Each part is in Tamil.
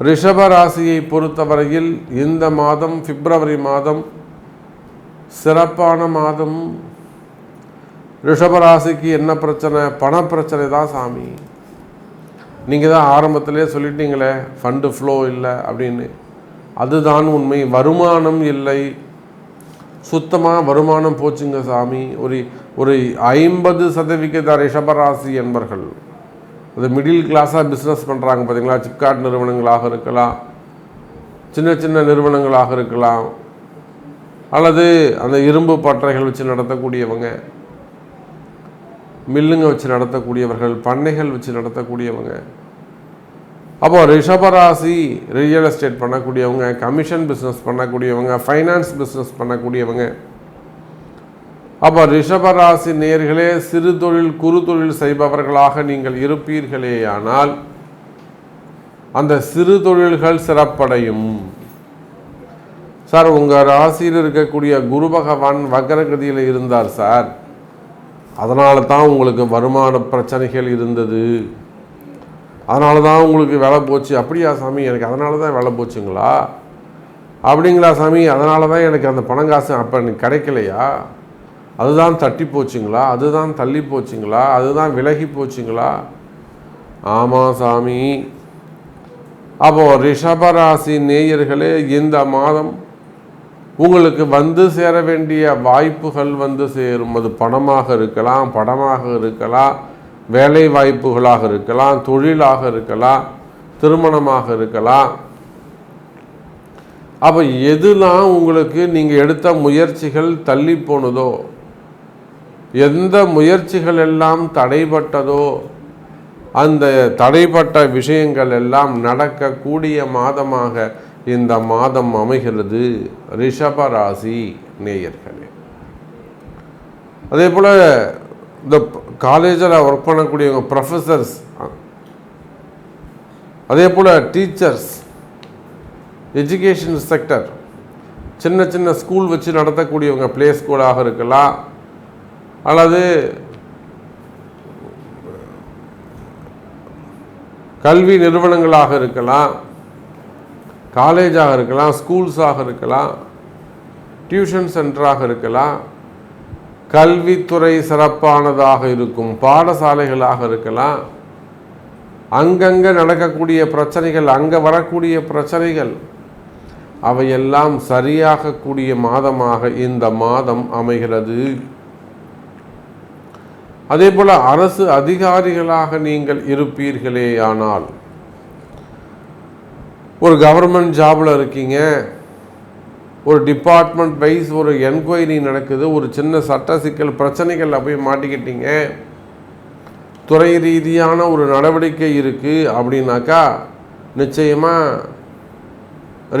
ரிஷபராசியை பொறுத்தவரையில் இந்த மாதம் பிப்ரவரி மாதம் சிறப்பான மாதம். ரிஷபராசிக்கு என்ன பிரச்சனை? பண பிரச்சனை தான் சாமி. நீங்கள் தான் ஆரம்பத்திலே சொல்லிட்டீங்களே ஃபண்டு ஃப்ளோ இல்லை அப்படின்னு. அதுதான் உண்மை. வருமானம் இல்லை. சுத்தமாக வருமானம் போச்சுங்க சாமி. ஒரு ஒரு ஐம்பது சதவிகித ரிஷபராசி என்பர்கள். அது மிடில் கிளாஸாக பிஸ்னஸ் பண்ணுறாங்க பார்த்தீங்களா சிப்காட் நிறுவனங்களாக இருக்கலாம். சின்ன சின்ன நிறுவனங்களாக இருக்கலாம். அல்லது அந்த இரும்பு பட்டறைகள் வச்சு நடத்தக்கூடியவங்க மில்லுங்க வச்சு நடத்தக்கூடியவர்கள் பண்ணைகள் வச்சு நடத்தக்கூடியவங்க. அப்போ ரிஷபராசி ரியல் எஸ்டேட் பண்ணக்கூடியவங்க கமிஷன் பிஸ்னஸ் பண்ணக்கூடியவங்க ஃபைனான்ஸ் பிஸ்னஸ் பண்ணக்கூடியவங்க அப்போ ரிஷபராசி நேர்களே சிறு தொழில் குறு தொழில் செய்பவர்களாக நீங்கள் இருப்பீர்களேயானால் அந்த சிறு தொழில்கள் சிறப்படையும். சார் உங்கள் ராசியில் இருக்கக்கூடிய குரு பகவான் வக்கரகதியில் இருந்தார் சார். அதனால தான் உங்களுக்கு வருமான பிரச்சனைகள் இருந்தது. அதனால தான் உங்களுக்கு வேலை போச்சு. அப்படியா சாமி? எனக்கு அதனால தான் வேலை போச்சுங்களா? அப்படிங்களா சாமி? அதனால தான் எனக்கு அந்த பணம் காசு அப்போ எனக்கு கிடைக்கலையா? அதுதான் தட்டி போச்சுங்களா? அதுதான் தள்ளி போச்சுங்களா? அதுதான் விலகி போச்சுங்களா? ஆமாம் சாமி. அப்போ ரிஷபராசி நேயர்களே இந்த மாதம் உங்களுக்கு வந்து சேர வேண்டிய வாய்ப்புகள் வந்து சேரும். அது பணமாக இருக்கலாம் படமாக இருக்கலாம் வேலை வாய்ப்புகளாக இருக்கலாம் தொழிலாக இருக்கலாம் திருமணமாக இருக்கலாம். அப்போ எதுலாம் உங்களுக்கு நீங்கள் எடுத்த முயற்சிகள் தள்ளி போனதோ எந்த முயற்சிகள் எல்லாம் தடைப்பட்டதோ அந்த தடைப்பட்ட விஷயங்கள் எல்லாம் நடக்கக்கூடிய மாதமாக இந்த மாதம் அமைகிறது ரிஷபராசி நேயர்களே. அதே போல் இந்த காலேஜில் ஒர்க் பண்ணக்கூடியவங்க ப்ரொஃபஸர்ஸ் அதே போல் டீச்சர்ஸ் எஜுகேஷன் செக்டர் சின்ன சின்ன ஸ்கூல் வச்சு நடத்தக்கூடியவங்க ப்ளே ஸ்கூலாக இருக்கலாம் அல்லது கல்வி நிறுவனங்களாக இருக்கலாம் காலேஜாக இருக்கலாம் ஸ்கூல்ஸாக இருக்கலாம் டியூஷன் சென்டராக இருக்கலாம் கல்வித்துறை சிறப்பானதாக இருக்கும் பாடசாலைகளாக இருக்கலாம் அங்கங்கே நடக்கக்கூடிய பிரச்சனைகள் அங்கே வரக்கூடிய பிரச்சனைகள் அவையெல்லாம் சரியாகக்கூடிய மாதமாக இந்த மாதம் அமைகிறது. அதே போல் அரசு அதிகாரிகளாக நீங்கள் இருப்பீர்களே ஆனால் ஒரு கவர்மெண்ட் ஜாபில் இருக்கீங்க ஒரு டிபார்ட்மெண்ட் வைஸ் ஒரு என்கொயரி நடக்குது ஒரு சின்ன சட்ட சிக்கல் பிரச்சனைகளில் போய் மாட்டிக்கிட்டீங்க துறை ரீதியான ஒரு நடவடிக்கை இருக்குது அப்படின்னாக்கா நிச்சயமாக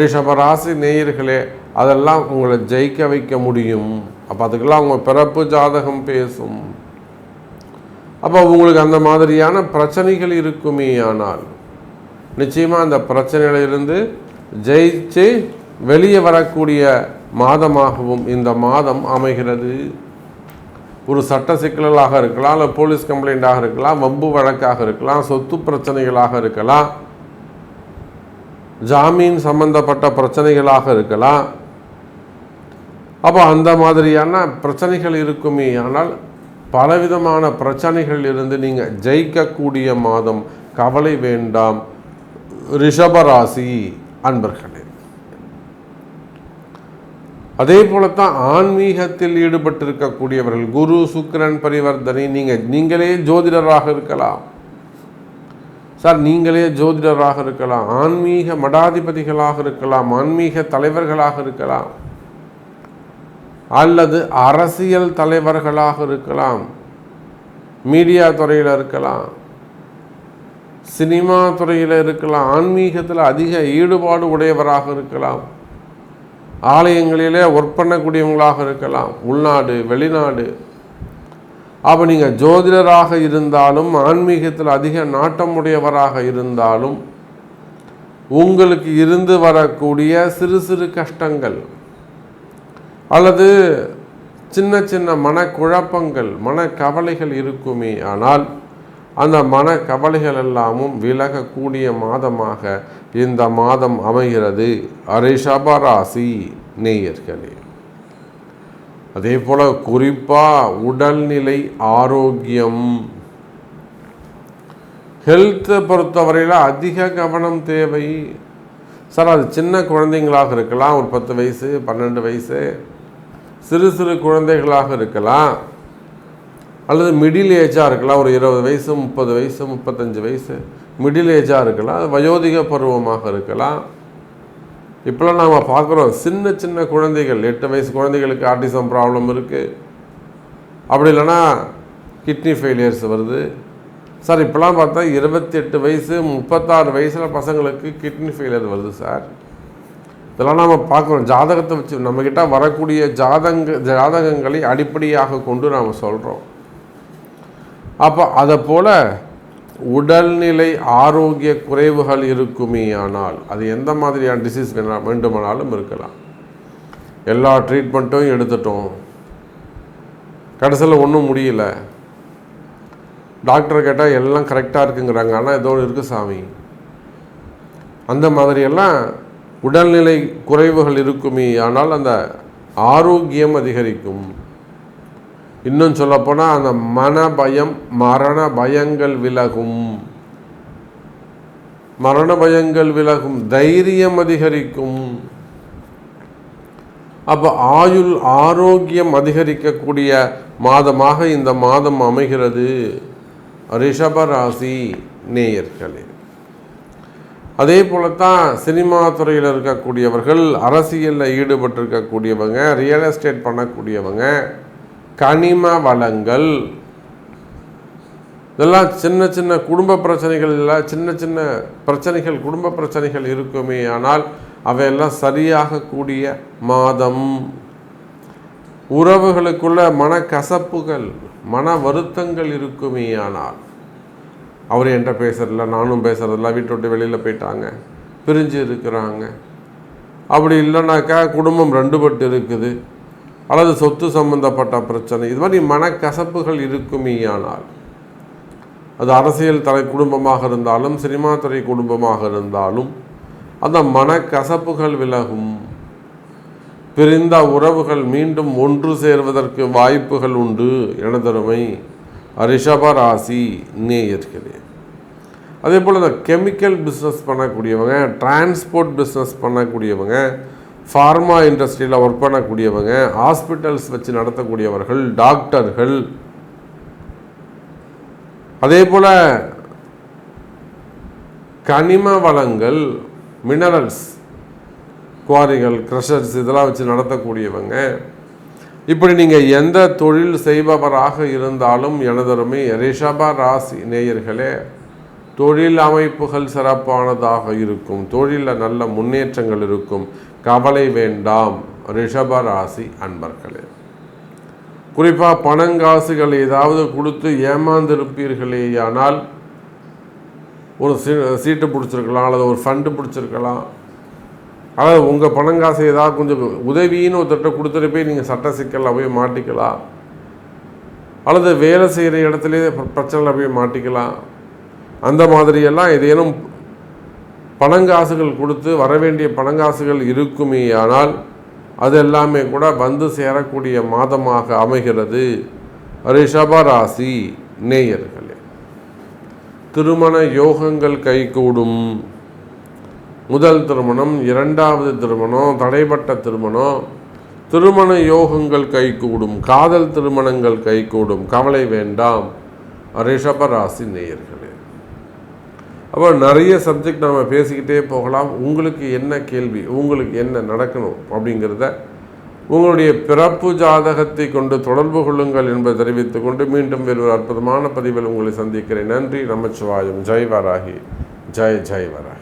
ரிஷபராசி நேயர்களே அதெல்லாம் உங்களை ஜெயிக்க வைக்க முடியும். அப்போ அதுக்கெல்லாம் உங்கள் பிறப்பு ஜாதகம் பேசும். அப்போ உங்களுக்கு அந்த மாதிரியான பிரச்சனைகள் இருக்குமே ஆனால் நிச்சயமாக அந்த பிரச்சனையிலிருந்து ஜெயிச்சு வெளியே வரக்கூடிய மாதமாகவும் இந்த மாதம் அமைகிறது. ஒரு சட்ட சிக்கலாக இருக்கலாம் இல்லை போலீஸ் கம்ப்ளைண்ட்டாக இருக்கலாம் வம்பு வழக்காக இருக்கலாம் சொத்து பிரச்சனைகளாக இருக்கலாம் ஜாமீன் சம்பந்தப்பட்ட பிரச்சனைகளாக இருக்கலாம். அப்போ அந்த மாதிரியான பிரச்சனைகள் இருக்குமே ஆனால் பலவிதமான பிரச்சனைகள் இருந்து நீங்கள் ஜெயிக்கக்கூடிய மாதம் கவலை வேண்டாம். ரிஷபராசி அன்பர்களே. அதே போலத்தான் ஆன்மீகத்தில் ஈடுபட்டிருக்கக்கூடியவர்கள் குரு சுக்கிரன் பரிவர்த்தனை நீங்கள் நீங்களே ஜோதிடராக இருக்கலாம். சார் நீங்களே ஜோதிடராக இருக்கலாம். ஆன்மீக மடாதிபதிகளாக இருக்கலாம். ஆன்மீக தலைவர்களாக இருக்கலாம். அல்லது அரசியல் தலைவர்களாக இருக்கலாம் மீடியா துறையில் இருக்கலாம் சினிமா துறையில் இருக்கலாம் ஆன்மீகத்தில் அதிக ஈடுபாடு உடையவராக இருக்கலாம் ஆலயங்களிலே ஒர்க் பண்ணக்கூடியவங்களாக இருக்கலாம் உள்நாடு வெளிநாடு. அப்போ நீங்கள் ஜோதிடராக இருந்தாலும் ஆன்மீகத்தில் அதிக நாட்டம் உடையவராக இருந்தாலும் உங்களுக்கு இருந்து வரக்கூடிய சிறு சிறு கஷ்டங்கள் அல்லது சின்ன சின்ன மனக்குழப்பங்கள் மனக்கவலைகள் இருக்குமே ஆனால் அந்த மனக்கவலைகள் எல்லாமும் விலகக்கூடிய மாதமாக இந்த மாதம் அமைகிறது. ரிஷபராசி நேயர்களே. அதே போல் குறிப்பாக உடல்நிலை ஆரோக்கியம். ஹெல்த்தை பொறுத்தவரையில் அதிக கவனம் தேவை. சார் அது சின்ன குழந்தைங்களாக இருக்கலாம். ஒரு பத்து வயசு பன்னெண்டு வயசு. சிறு சிறு குழந்தைகளாக இருக்கலாம். அல்லது மிடில் ஏஜாக இருக்கலாம். ஒரு இருபது வயசு முப்பது வயசு முப்பத்தஞ்சு வயசு. மிடில் ஏஜாக இருக்கலாம். வயோதிக பருவமாக இருக்கலாம். இப்போலாம் நாம் பார்க்குறோம் சின்ன சின்ன குழந்தைகள் எட்டு வயசு குழந்தைகளுக்கு ஆர்டிசம் ப்ராப்ளம் இருக்குது அப்படி இல்லைன்னா கிட்னி ஃபெயிலியர்ஸ் வருது. சார் இப்போலாம் பார்த்தா இருபத்தி எட்டு வயசு முப்பத்தாறு வயசில் பசங்களுக்கு கிட்னி ஃபெயிலியர் வருது சார். இதெல்லாம் நாம் பார்க்குறோம் ஜாதகத்தை வச்சு நம்மக்கிட்ட வரக்கூடிய ஜாதங்க ஜாதகங்களை அடிப்படையாக கொண்டு நாம் சொல்கிறோம் அப்போ அதை போல் உடல்நிலை ஆரோக்கிய குறைவுகள் இருக்குமே ஆனால் அது எந்த மாதிரியான டிசீஸ் வேணா வேண்டுமானாலும் இருக்கலாம். எல்லா ட்ரீட்மெண்ட்டும் எடுத்துட்டோம். கடைசியில் ஒன்றும் முடியல. டாக்டர் கேட்டால் எல்லாம் கரெக்டாக இருக்குங்கிறாங்க. ஆனால் ஏதோ இருக்குது சாமி. அந்த மாதிரியெல்லாம் உடல்நிலை குறைவுகள் இருக்குமே ஆனால் அந்த ஆரோக்கியம் அதிகரிக்கும். இன்னும் சொல்லப்போனால் அந்த மன பயம் மரண பயங்கள் விலகும். மரண பயங்கள் விலகும் தைரியம் அதிகரிக்கும். அப்போ ஆயுள் ஆரோக்கியம் அதிகரிக்கக்கூடிய மாதமாக இந்த மாதம் அமைகிறது. ரிஷபராசி நேயர்களே. அதே போலத்தான் சினிமா துறையில் இருக்கக்கூடியவர்கள் அரசியலில் ஈடுபட்டிருக்கக்கூடியவங்க ரியல் எஸ்டேட் பண்ணக்கூடியவங்க கனிம வளங்கள் இதெல்லாம் சின்ன சின்ன குடும்ப பிரச்சனைகள் எல்லாம் சின்ன சின்ன பிரச்சனைகள் குடும்ப பிரச்சனைகள் இருக்குமே ஆனால் அவையெல்லாம் சரியாக கூடிய மாதம். உறவுகளுக்குள்ள மனக்கசப்புகள் மன வருத்தங்கள் இருக்குமே ஆனால் அவர் என்கிட்ட பேசுறதில்ல நானும் பேசுறதில்ல வீட்டை விட்டு வெளியில் போயிட்டாங்க. பிரிஞ்சு இருக்கிறாங்க. அப்படி இல்லைனாக்கா குடும்பம் ரெண்டுபட்டு இருக்குது. அல்லது சொத்து சம்பந்தப்பட்ட பிரச்சனை. இது மாதிரி மனக்கசப்புகள் இருக்குமே அது அரசியல் தலை குடும்பமாக இருந்தாலும் சினிமா துறை குடும்பமாக இருந்தாலும் அந்த மனக்கசப்புகள் விலகும். பிரிந்த உறவுகள் மீண்டும் ஒன்று சேர்வதற்கு வாய்ப்புகள் உண்டு. எனதருமை ரிஷபராசி நேயர்களே. அதே போல் இந்த கெமிக்கல் பிஸ்னஸ் பண்ணக்கூடியவங்க டிரான்ஸ்போர்ட் பிஸ்னஸ் பண்ணக்கூடியவங்க ஃபார்மா இண்டஸ்ட்ரியில் ஒர்க் பண்ணக்கூடியவங்க ஹாஸ்பிட்டல்ஸ் வச்சு நடத்தக்கூடியவர்கள் டாக்டர்கள் அதே போல் கனிம வளங்கள் மினரல்ஸ் குவாரிகள் க்ரஷர்ஸ் இதெல்லாம் வச்சு நடத்தக்கூடியவங்க. இப்படி நீங்கள் எந்த தொழில் செய்பவராக இருந்தாலும் எனதருமை ரிஷப ராசி நேயர்களே தொழில் அமைப்புகள் சிறப்பானதாக இருக்கும். தொழிலில் நல்ல முன்னேற்றங்கள் இருக்கும். கவலை வேண்டாம். ரிஷபராசி அன்பர்களே. குறிப்பாக பணங்காசுகள் ஏதாவது கொடுத்து ஏமாந்திருப்பீர்களேயானால் ஒரு சீ சீட்டு பிடிச்சிருக்கலாம் அல்லது ஒரு ஃபண்டு பிடிச்சிருக்கலாம். அதாவது உங்கள் பணங்காசு ஏதாவது கொஞ்சம் உதவின்னு ஒருத்தட்ட கொடுத்துட்டு போய் நீங்கள் சட்ட சிக்கலில் போய் மாட்டிக்கலாம். அல்லது வேலை செய்கிற இடத்துலேயே பிரச்சனையில் போய் மாட்டிக்கலாம். அந்த மாதிரியெல்லாம் ஏதேனும் பணங்காசுகள் கொடுத்து வரவேண்டிய பணங்காசுகள் இருக்குமே ஆனால் அது எல்லாமே கூட வந்து சேரக்கூடிய மாதமாக அமைகிறது. ரிஷபராசி நேயர்களே திருமண யோகங்கள் கைகூடும். முதல் திருமணம் இரண்டாவது திருமணம் தடைப்பட்ட திருமணம் திருமண யோகங்கள் கைகூடும் காதல் திருமணங்கள் கைகூடும். கவலை வேண்டாம். ரிஷபராசி நேயர்களே அப்போ நிறைய சப்ஜெக்ட் நம்ம பேசிக்கிட்டே போகலாம். உங்களுக்கு என்ன கேள்வி? உங்களுக்கு என்ன நடக்கணும்? அப்படிங்கிறத உங்களுடைய பிறப்பு ஜாதகத்தை கொண்டு தொடர்பு கொள்ளுங்கள் என்பதை தெரிவித்துக் கொண்டு மீண்டும் வேறு ஒரு அற்புதமான பதிவில் உங்களை சந்திக்கிறேன். நன்றி நமச்சிவாயம். ஜெய் வராகி. ஜெய் ஜெய் வராகி.